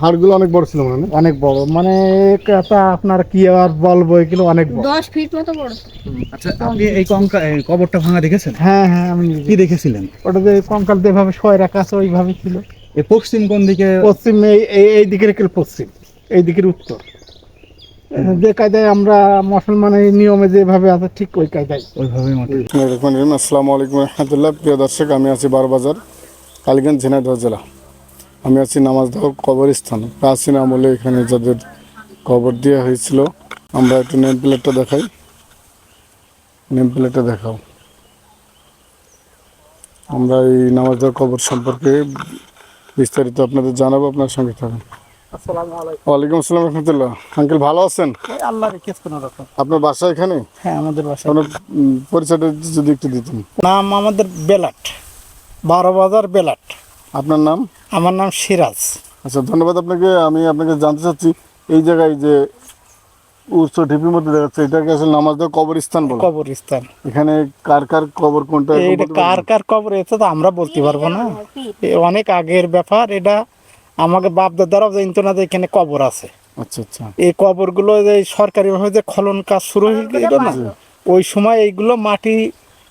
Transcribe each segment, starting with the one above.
হাড়গুলো অনেক বড় ছিল মানে অনেক বড়। মানে একটা আপনার কি আর বলব এগুলো অনেক বড়। দশ ফিট মতো বড়। আচ্ছা আপনি এই কঙ্কা কবরটা ভাঙা দেখেছেন? হ্যাঁ হ্যাঁ আমি কি দেখেছিলেন? ওটা যে কঙ্কাল যেভাবে শয় রাখা আছে ওইভাবে ছিল। এই পশ্চিম কোন দিকে? পশ্চিম এই এই- দিকের পশ্চিম এই দিকের উত্তর। যে কায়দায় আমরা মুসলমানের নিয়মে যেভাবে আছে ঠিক ওই কায়দায়। ওইভাবে আসসালামু আলাইকুম রহমতুল্লাহ। প্রিয় দর্শক আমি আছি বারবাজার কালীগঞ্জ ঝিনাইদহ জেলা। আমি আছি নামাজ নামাজদহ কবরস্থান। প্রাচীন আমলে এখানে যাদের কবর দেওয়া হয়েছিল আমরা একটু নেম প্লেটটা দেখাই। নেম প্লেটটা দেখাও। আমরা এই নামাজ নামাজদহ কবর সম্পর্কে বিস্তারিত আপনাদের জানাব আপনার সঙ্গে থাকুন। আলাইকুম। ওয়ালাইকুম আসসালাম রহমতুল্লাহ। আঙ্কেল ভালো আছেন? আপনার বাসা এখানে? হ্যাঁ আমাদের বাসা আপনার উম, পরিচয়টা যদি একটু দিতেন। নাম আমাদের বেলাট বারো বাজার বেলাট। আপনার নাম? আমার নাম সিরাজ। আচ্ছা ধন্যবাদ আপনাকে। আমি আপনাকে জানতে চাচ্ছি এই জায়গায় যে উচ্চ ঢিপির মধ্যে দেখা যাচ্ছে এটাকে আসলে নামাজ দেওয়া কবরস্থান বলে। কবরস্থান। এখানে কার কার কবর কোনটা এটা কার কার কবর এটা তো আমরা বলতে পারব না। অনেক আগের ব্যাপার এটা আমাকে বাপ দাদারাও জানতো না যে এখানে কবর আছে। আচ্ছা আচ্ছা। এই কবরগুলো যে সরকারি ভাবে যে খনন কাজ শুরু হয়ে গেল না। ওই সময় এইগুলো মাটি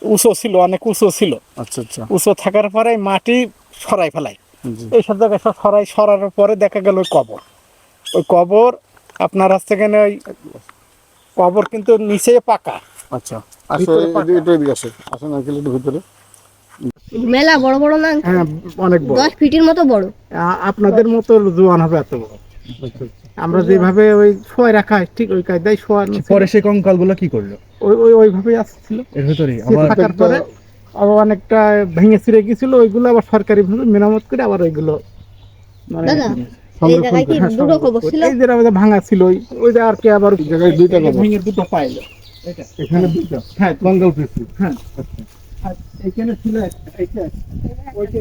উঁচু ছিল অনেক উঁচু ছিল। আচ্ছা আচ্ছা। উঁচু থাকার পরে মাটি সরাই ফেলায় জি। এই সব জায়গায় সব সরাই সরানোর পরে দেখা গেল ওই কবর। ওই কবর আপনার হাত থেকে ওই কবর কিন্তু নিচে পাকা। আচ্ছা। ভিতরে মেলা বড় বড় না? হ্যাঁ অনেক বড়। দশ ফিটের মতো বড়। আপনাদের মতো জোয়ান হবে এত বড়। আমরা যেভাবে ওই শোয় রাখা ঠিক ওই কায়দায় শোয়ানো ছিল। পরে সেই কঙ্কালগুলো কি করল? ওই ওই ওইভাবেই আসছিল। এর ভিতরে আবার আবার অনেকটা ভেঙে ছিঁড়ে গেছিল ওইগুলো আবার সরকারি ভাবে মেরামত করে আবার ওইগুলো মানে এই সংরক্ষণ জায়গায় কি করে- হ্যাঁ, দুটো সংরক্ষণ কবর করে। ছিল? এই যে আমাদের ভাঙা ছিল ওই ওই আর কি আবার জায়গায় দুইটা ভেঙে দুটো পাইলো। এখানে দুইটা। হ্যাঁ কঙ্গাল পেয়েছি হ্যাঁ। এখানে ছিল একটা, এইটা ওইটা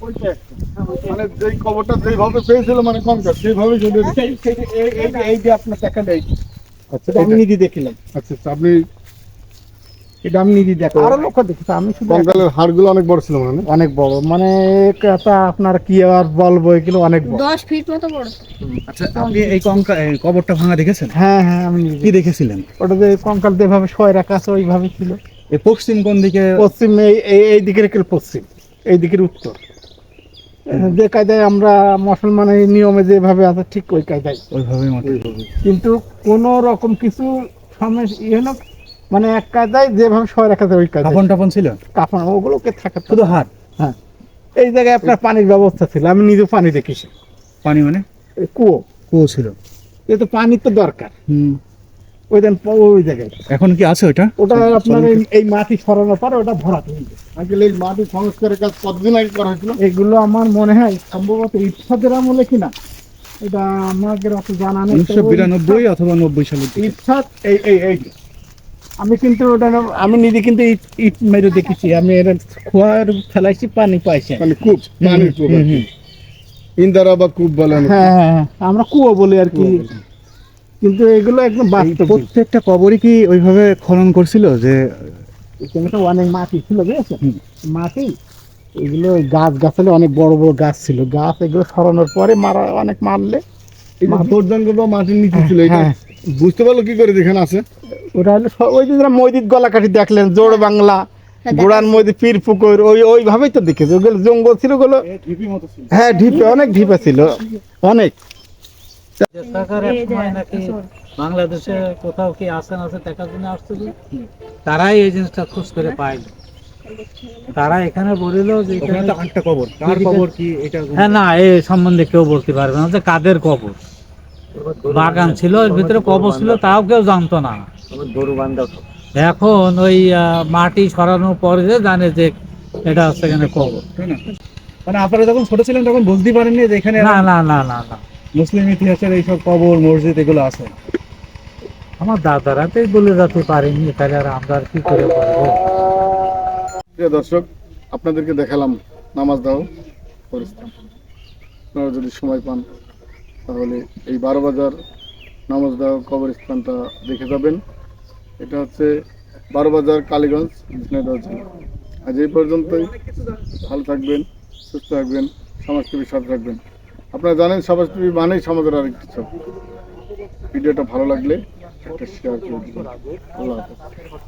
ওইটা একটা। হ্যাঁ, ওইটা মানে যেই কবরটা যেইভাবে পেয়েছিল মানে সেইভাবে এই- এই যে- আপনার আচ্ছা আমি নিজে দেখিলাম। আচ্ছা আচ্ছা আপনি এটা আমি নিজে দেখলাম আরও লোক দেখেছে আমি শুধু কঙ্কালের হাড়গুলো অনেক বড় ছিল মানে অনেক বড়। মানে আপনার কি আর বলব এগুলো অনেক বড়। দশ ফিট মতো বড়। আচ্ছা আপনি এই কঙ্কা কবরটা ভাঙা দেখেছেন? হ্যাঁ হ্যাঁ আমি কি দেখেছিলেন? ওটা যে কঙ্কাল যেভাবে শয় রাখা আছে ওইভাবে ছিল। এই পশ্চিম কোন দিকে? পশ্চিম এই এই- এই দিকের পশ্চিম এই দিকের উত্তর। যে কায়দায় আমরা মুসলমানের নিয়মে যেভাবে আছে ঠিক ওই কায়দায়। ওইভাবে মতো। কিন্তু কোনো রকম কিছু সমস্যা ইয়ে হলো মানে এক কায়দায় যেভাবে শয় রাখা যায় ওই কায়দায় কাপন টাপন ছিল? কাফন ওগুলোকে থাকা শুধু হাত? হ্যাঁ। এই জায়গায় আপনার পানির ব্যবস্থা ছিল আমি নিজে পানি দেখেছি। পানি মানে? কুয়ো। কুয়ো ছিল। এ তো পানি তো দরকার। হুম। ওই দেন ওই জায়গায়। এখন কি আছে ওটা? ওটা আপনার এই- মাটি সরানোর পরে ওটা যায় আঙ্কেল এই মাটি সংস্কারের কাজ কতদিন আগে করা হয়েছিল? এগুলো আমার মনে হয় সম্ভবত ইচ্ছাদের আমলে কিনা এটা আমাদের অত জানা নেই। উনিশশো বিরানব্বই অথবা নব্বই সালের ইচ্ছা এই এই এই আমি কিন্তু ওটা আমি নিজে কিন্তু ইট মেরে দেখেছি। আমি এর খোয়ার ফেলাইছি পানি পাইছি। মানে কূপ পানির কূপ ইন্দারা বা কূপ বলেন হ্যাঁ হ্যাঁ হ্যাঁ, আমরা কুয়ো বলি আর কি। কিন্তু এগুলো একদম বাস্তব। প্রত্যেকটা কবরই কি ওইভাবে খনন করছিল যে এখানে তো অনেক মাটি ছিল বুঝেছেন। মাটি এগুলো ওই গাছ গাছালে অনেক বড় বড় গাছ ছিল। গাছ এগুলো সরানোর পরে মারা অনেক মারলে। এই মাটির নিচে ছিল এটা? হ্যাঁ। বুঝতে পারল কি করে যেখানে আছে? ওটা হলো ওই যে মসজিদ গলাকাঠি দেখলেন জোড় বাংলা হ্যাঁ, গোড়ান মসজিদ পীর পুকুর ওই ওইভাবেই তো দেখেছে। ওগুলো জঙ্গল ছিল ওগুলো হ্যাঁ ঢিপে অনেক ঢিপে ছিল অনেক। সময় নাকি বাংলাদেশে কোথাও কি আসেন আছে দেখার জন্য আসছিল? তারাই এই জিনিসটা খোঁজ করে পাইল তারা এখানে বলিল যে এখানে কবর। কার কবর কি? এটা হ্যাঁ না এই সম্বন্ধে কেউ বলতে পারবে না যে কাদের কবর? বাগান ছিল এর ভিতরে কবর ছিল তাও কেউ জানতো না। এখন ওই মাটি সরানোর পরে যে জানে যে এটা এখানে কবর তাই না? মানে আপনারা যখন ছোট ছিলেন তখন বুঝতে পারেননি যে এখানে না না না না না। মুসলিম ইতিহাসের এইসব কবর মসজিদ এগুলো আছে। আমার দাদারাতেই বলে যেতে পারেনি তাহলে আর আমরা আর কি করে বলব প্রিয় দর্শক আপনাদেরকে দেখালাম নামাজ দাও আপনারা যদি সময় পান তাহলে এই বারো বাজার নামাজ দাও কবরস্থানটা দেখে যাবেন। এটা হচ্ছে বারো বাজার কালীগঞ্জ ঝিনাইদহ জেলা। আজ এই পর্যন্তই। ভালো থাকবেন, সুস্থ থাকবেন সমাজ টিভির সাথে থাকবেন। আপনারা জানেন সমাজ টিভি মানেই সমাজের আরেকটি চোখ ভিডিওটা ভালো লাগলে একটা শেয়ার করে দিবেন। আল্লাহ হাফেজ।